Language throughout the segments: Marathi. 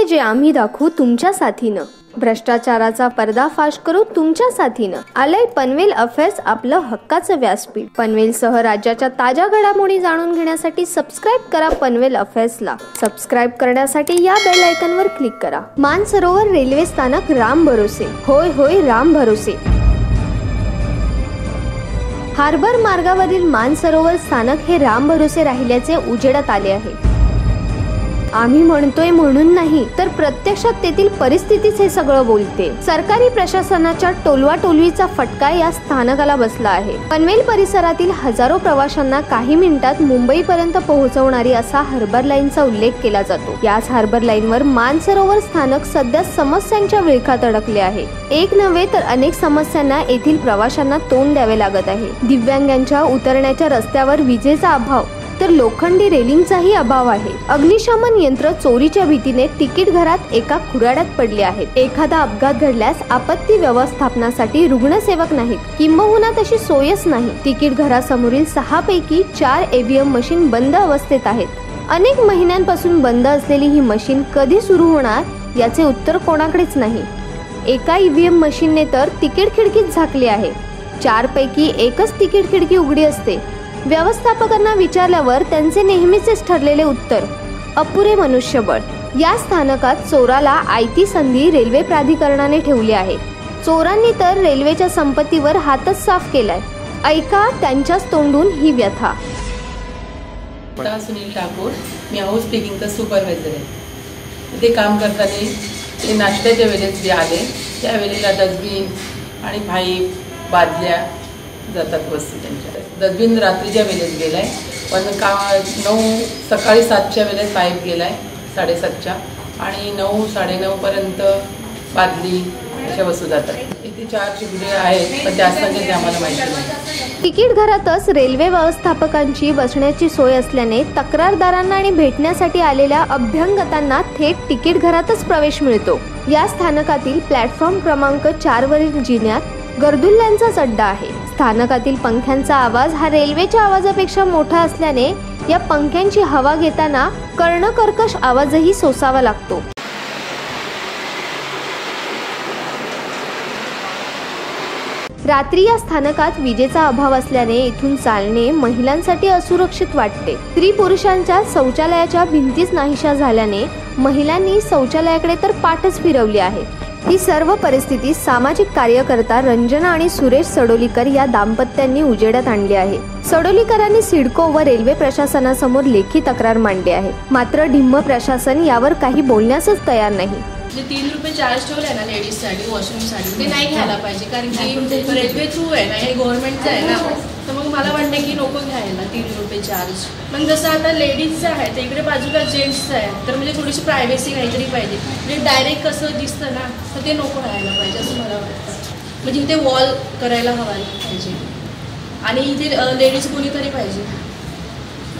आहे जे आम्ही दाखवू तुमच्या साथीनं. भ्रष्टाचाराचा पर्दाफाश करू तुमच्या साथीनं. आलंय पनवेल अफेअर्स आपलं हक्काचं व्यासपीठ. पनवेल सह राज्याच्या ताज्या घडामोडी जाणून घेण्यासाठी सबस्क्राईब करा पनवेल अफेअर्सला सबस्क्राईब करण्यासाठी या बेल आयकॉनवर क्लिक करा. मानसरोवर रेल्वे स्थानक राम भरोसे. होय होय राम भरोसे. हार्बर मार्गावरील मानसरोवर स्थानक हे राम भरोसे राहिल्याचे उजेडात आले आहे. आम्ही म्हणतोय म्हणून नाही तर प्रत्यक्षात तेथील परिस्थितीच हे सगळं बोलते. सरकारी प्रशासनाच्या टोलवा टोलवीचा फटका या स्थानकाला बसला आहे. पनवेल परिसरातील हजारो प्रवाशांना काही मिनिटात मुंबईपर्यंत पोहोचवणारी असा हार्बर लाईनचा उल्लेख केला जातो. याच हार्बर लाईनवर मानसरोवर स्थानक सध्या समस्यांच्या विळखात अडकले आहे. एक नव्हे तर अनेक समस्यांना येथील प्रवाशांना तोंड द्यावे लागत आहे. दिव्यांगांच्या उतरण्याच्या रस्त्यावर विजेचा अभाव तर लोखंडी रेलिंगचाही अभाव आहे. अग्निशमन यंत्र चोरीच्या भीतीने तिकीट घरात एका खुराड्यात पडले आहेत. एखादा अपघात घडल्यास आपत्ती व्यवस्थापनासाठी रुग्णसेवक नाहीत. किंबहुना तशी सोयच नाही. तिकीट घरासमोरील सहा पैकी चार एव्हीएम मशीन बंद अवस्थेत आहेत. अनेक महिन्यांपासून बंद असलेली ही मशीन कधी सुरू होणार याचे उत्तर कोणाकडेच नाही. एका ईव्हीएम मशीनने तर तिकीट खिडकीत झाकली आहे. चार पैकी एकच तिकीट खिडकी उघडी असते. व्यवस्थापकांना विचारल्यावर त्यांचे नेहमीचेच ठरलेले उत्तर अपुरे मनुष्यबळ. या स्थानकात चोराला आयती संधी रेल्वे प्राधिकरणाने ठेवली आहे. चोरांनी तर रेल्वेच्या संपत्तीवर हातच साफ केलाय. ऐका त्यांच्याच तोंडून ही व्यथा. सुनील ठाकूर मी हाऊस स्पीकिंगचा सुपरवायझर आहे. ते काम करताना ते नाश्त्याच्या वेळेस जे आले त्यावेळेला डस्टबिन आणि भाई बादल्या जातात वस्तू त्यांच्या डस्टबिन रात्रीच्या वेळेस गेलाय. पण का नऊ सकाळी सातच्या वेळेस पाईप गेलाय साडेसातच्या. आणि नऊ साडेनऊपर्यंत बादली अशा वस्तू जातात. इथे चार शिबिरे आहेत पण जास्त म्हणजे संख्येत आम्हाला माहिती नाही. तिकीट घरातच रेल्वे व्यवस्थापकांची बसण्याची सोय असल्याने तक्रारदारांना आणि भेटण्यासाठी आलेल्या अभ्यंगतांना थेट तिकीट घरातच प्रवेश मिळतो. या स्थानकातील प्लॅटफॉर्म क्रमांक चार वरील जिन्यात गर्दुल्ल्यांचाच अड्डा आहे. स्थानकातील पंख्यांचा आवाज हा रेल्वेच्या आवाजापेक्षा मोठा असल्याने या पंख्यांची हवा घेताना कर्णकर्कश आवाजही सोसावा लागतो. रात्री या स्थानकात विजेचा अभाव असल्याने इथून चालणे महिलांसाठी असुरक्षित वाटते. स्त्री पुरुषांच्या शौचालयाच्या भिंतीच नाहीशा झाल्याने महिलांनी शौचालयाकडे तर पाठच फिरवली आहे. ही सर्व परिस्थिती सामाजिक कार्यकर्ता रंजना आणि सुरेश सडोलीकर या दाम्पत्यांनी उजेडात आणली आहे. सडोलीकरांनी सिडको व रेल्वे प्रशासनासमोर लेखी तक्रार मांडली आहे. मात्र ढिम्म प्रशासन यावर काही बोलण्यासच तयार नाही. जे तीन रुपये चार्ज ठेवले आहे ना लेडीजसाठी वॉशरूमसाठी ते नाही घ्यायला पाहिजे. कारण की रेल्वे थ्रू आहे ना हे गव्हर्नमेंटचं आहे ना. तर मग मला वाटलं की नको घ्यायला तीन रुपये चार्ज पण जसं आता लेडीजचं आहे तर इकडे बाजूला जेंट्सचं आहे तर म्हणजे थोडीशी प्रायव्हसी काहीतरी पाहिजे. म्हणजे डायरेक्ट कसं दिसतं ना तर ते नको राहायला पाहिजे असं मला वाटतं. म्हणजे इथे वॉल करायला हवायला पाहिजे. आणि इथे लेडीज कोणीतरी पाहिजे.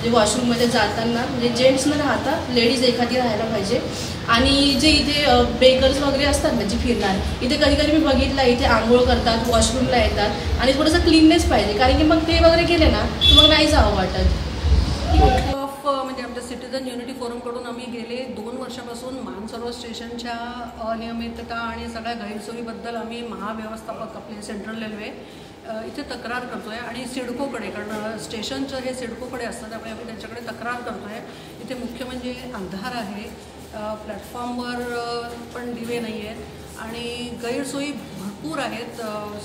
म्हणजे वॉशरूममध्ये जाताना म्हणजे जेंट्स न राहता लेडीज एखादी राहायला पाहिजे. आणि जे इथे बेकर्स वगैरे असतात ना जे फिरणार इथे कधी कधी मी बघितलं इथे आंघोळ करतात वॉशरूमला येतात आणि थोडंसं क्लीननेस पाहिजे. कारण की मग ते वगैरे केले ना तर मग नाही जावं वाटत. ऑफ म्हणजे आमच्या सिटीजन युनिटी फोरमकडून आम्ही गेले दोन वर्षापासून मानसरोवर स्टेशनच्या अनियमितता आणि सगळ्या गैरसोयीबद्दल आम्ही महाव्यवस्थापक आपले सेंट्रल रेल्वे इथे तक्रार करतो आहे आणि सिडकोकडे कारण स्टेशनचं हे सिडकोकडे असतं त्यामुळे आम्ही त्यांच्याकडे तक्रार करतो आहे इथे मुख्य म्हणजे अंधार आहे. प्लॅटफॉर्मवर पण दिवे नाही आहेत आणि गैरसोयी भरपूर आहेत.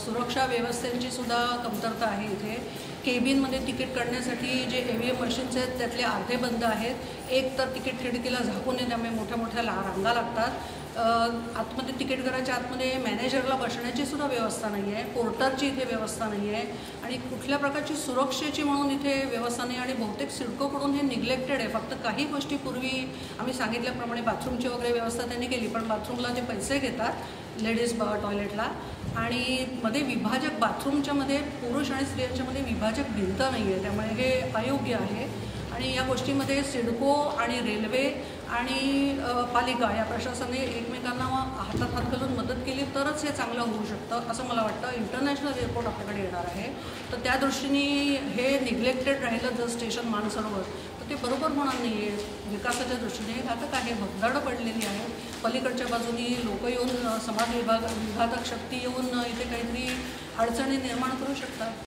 सुरक्षा व्यवस्थेची सुद्धा कमतरता आहे इथे. केबिनमध्ये तिकीट काढण्यासाठी जे ए व्ही एम मशीन्स आहेत त्यातले अर्धे बंद आहेत. एक तर तिकीट खिडकीला झाकून नये त्यामुळे मोठ्या मोठ्या ला रांगा लागतात. आतमध्ये तिकीट घराच्या आतमध्ये मॅनेजरला बसण्याची सुद्धा व्यवस्था नाही आहे पोर्टरची इथे व्यवस्था नाही आहे. आणि कुठल्या प्रकारची सुरक्षेची म्हणून इथे व्यवस्था नाही आणि बहुतेक सिडकोकडून हे निग्लेक्टेड आहे. फक्त काही गोष्टी पूर्वी आम्ही सांगितल्याप्रमाणे बाथरूमची वगैरे व्यवस्था त्यांनी केली पण बाथरूमला जे पैसे घेतात लेडीज ब टॉयलेटला. आणि मध्ये विभाजक बाथरूमच्या मध्ये पुरुष आणि स्त्रियांच्या मध्ये विभाजक भिंत नाही आहे त्यामुळे हे अयोग्य आहे. आणि या गोष्टीमध्ये सिडको आणि रेल्वे आणि पालिका या प्रशासनाने एकमेकांना हातात हात घालून मदत केली तरच हे चांगलं होऊ शकतं असं मला वाटतं. इंटरनॅशनल एअरपोर्ट आपल्याकडे येणार आहे. तर त्या दृष्टीने हे निग्लेक्टेड राहिलं जर स्टेशन मानसरोवर तर ते बरोबर होणार नाही आहे विकासाच्या दृष्टीने घातक आहे. भगदाडं पडलेली आहे. पलीकडच्या बाजूनी लोक येऊन समाज विभाग विघातक शक्ती येऊन इथे काहीतरी अडचणी निर्माण करू शकतात.